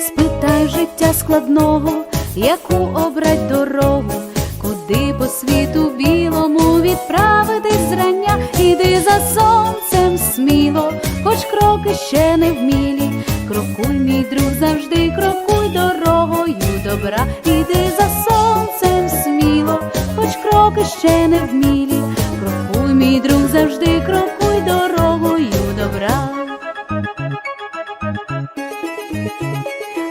Спитай життя складного, яку обрать дорогу, куди по світу білому відправитись зрання, іди за сонцем сміло, хоч кроки ще не вмілі. Крокуй, мій друг, завжди крокуй дорогою добра, іди за сонцем сміло, хоч кроки ще не вмілі. Крокуй, мій друг, завжди крокуй дорогою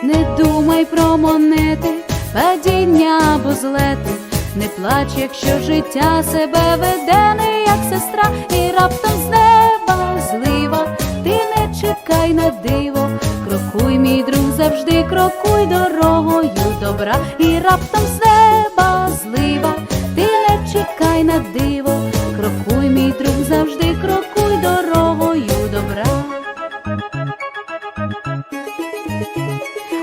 Не думай про монети, падіння або злети, не плач, якщо життя себе веде не як сестра, і раптом з неба злива, ти не чекай на диво, крокуй, мій друг, завжди крокуй дорогою добра, і раптом з неба злива, ти не чекай на диво,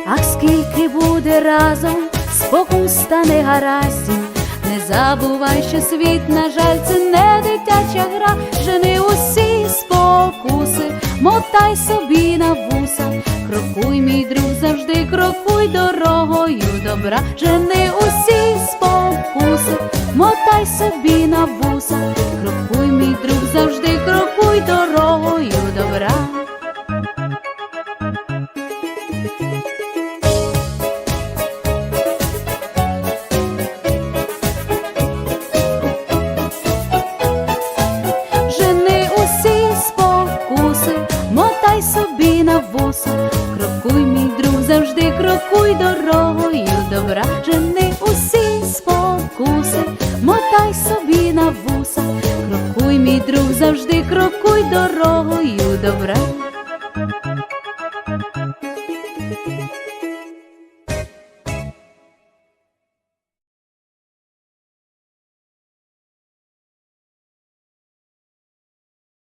Ах, скільки буде разом спокус та негараздів, не забувай, що світ, на жаль, це не дитяча гра, жени усі спокуси, мотай собі на вуса, крокуй, мій друг, завжди крокуй дорогою добра, жени усі спокуси, мотай собі на вуса, крокуй, мій друг, завжди крокуй дорогою добра, жени усі спокуси, мотай собі на вуса, крокуй, мій друг, завжди крокуй дорогою добра.